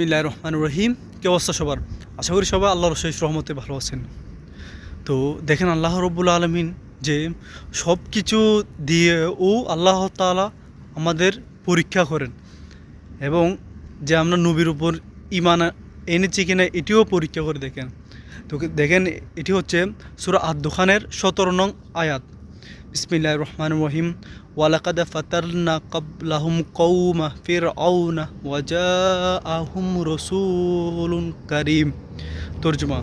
বিসমিল্লাহ রহমান রহিম। কে অবস্থা সবার? আশা করি সবাই আল্লাহর শেষ রহমতে ভালো আছেন। তো দেখেন আল্লাহ রব্বুল আলমিন যে সব কিছু দিয়ে ও আল্লাহ তাআলা আমাদের পরীক্ষা করেন এবং যে আমরা নবীর উপর ইমান এনেছি কিনা এটিও পরীক্ষা করে দেখেন। তো দেখেন, এটি হচ্ছে সুরা আদুখানের সতেরো নং আয়াত। বিসমিল্লাহ রহমান রহিম ওয়ালাকাদ ফাতারনা কাবলাহুম কৌমা ফির আউনা ওয়াজা আহুম রসুলুন করিম তর্জমা,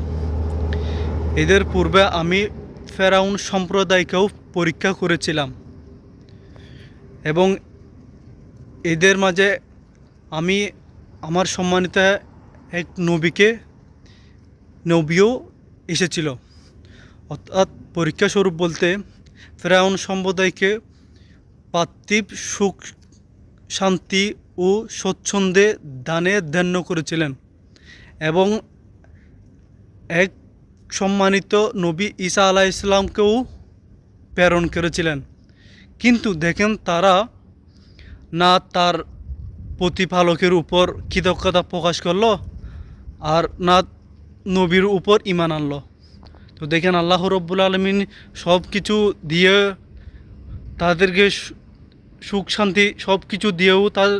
এদের পূর্বে আমি ফেরাউন সম্প্রদায়কেও পরীক্ষা করেছিলাম এবং এদের মাঝে আমি আমার সম্মানিত এক নবীকে, নবীও এসেছিল। অর্থাৎ পরীক্ষা স্বরূপ বলতে ফেরাউন সম্প্রদায়কে পার্থিব সুখ, শান্তি ও স্বচ্ছন্দে দানে ধ্যান্য করেছিলেন এবং এক সম্মানিত নবী ঈসা আলাহ ইসলামকেও প্রেরণ করেছিলেন। কিন্তু দেখেন তারা না তার প্রতিপালকের উপর কৃতজ্ঞতা প্রকাশ করল আর না নবীর উপর ইমান আনলো। তো দেখেন আল্লাহ রব্বুল আলমিন সব কিছু দিয়ে তাদেরকে সুখ, শান্তি সব কিছু দিয়েও তার,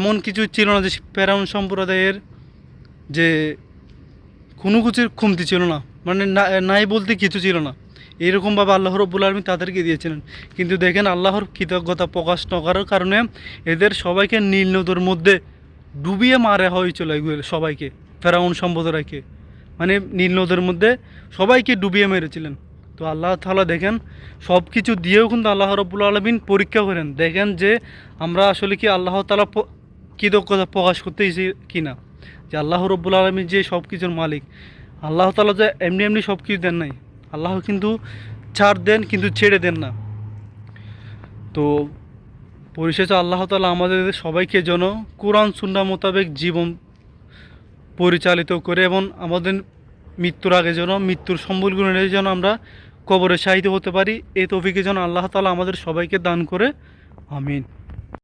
এমন কিছু ছিল না যে প্যারাউন সম্প্রদায়ের যে কোনো কিছুর কমতি ছিল না মানে নাই বলতে কিছু ছিল না। এইরকমভাবে আল্লাহ রব্বুল আলমী তাদেরকে দিয়েছিলেন। কিন্তু দেখেন আল্লাহর কৃতজ্ঞতা প্রকাশ না করার কারণে এদের সবাইকে নীল নদের মধ্যে ডুবিয়ে মারা হয়েছিল এগুলো সবাইকে, ফেরাউন সম্প্রদায়কে। মানে নীল নদের মধ্যে সবাইকে ডুবিয়ে মেরেছিলেন। তো আল্লাহ তালা দেখেন সব কিছু দিয়েও কিন্তু আল্লাহ রব্বুল আলমিন পরীক্ষা করেন। দেখেন যে আমরা আসলে কি আল্লাহ তালা কৃতজ্ঞতা প্রকাশ করতেছি কি না যে আল্লাহ রব্বুল আলমী যে সব কিছুর মালিক। আল্লাহ তালা যে এমনি এমনি সব কিছু দেন নাই। আল্লাহ কিন্তু ছাড় দেন, কিন্তু ছেড়ে দেন না। তো পরিশেষে আল্লাহ তালা আমাদের সবাইকে যেন কোরআন সুন্না মোতাবেক জীবন পরিচালিত করে এবং আমাদের মৃত্যুর আগে যেন, মৃত্যুর সম্বলগুলো নিয়ে যেন আমরা কবরে সাহিত্য হতে পারি এই তফিকে যেন আল্লাহ তালা আমাদের সবাইকে দান করে, আমিন।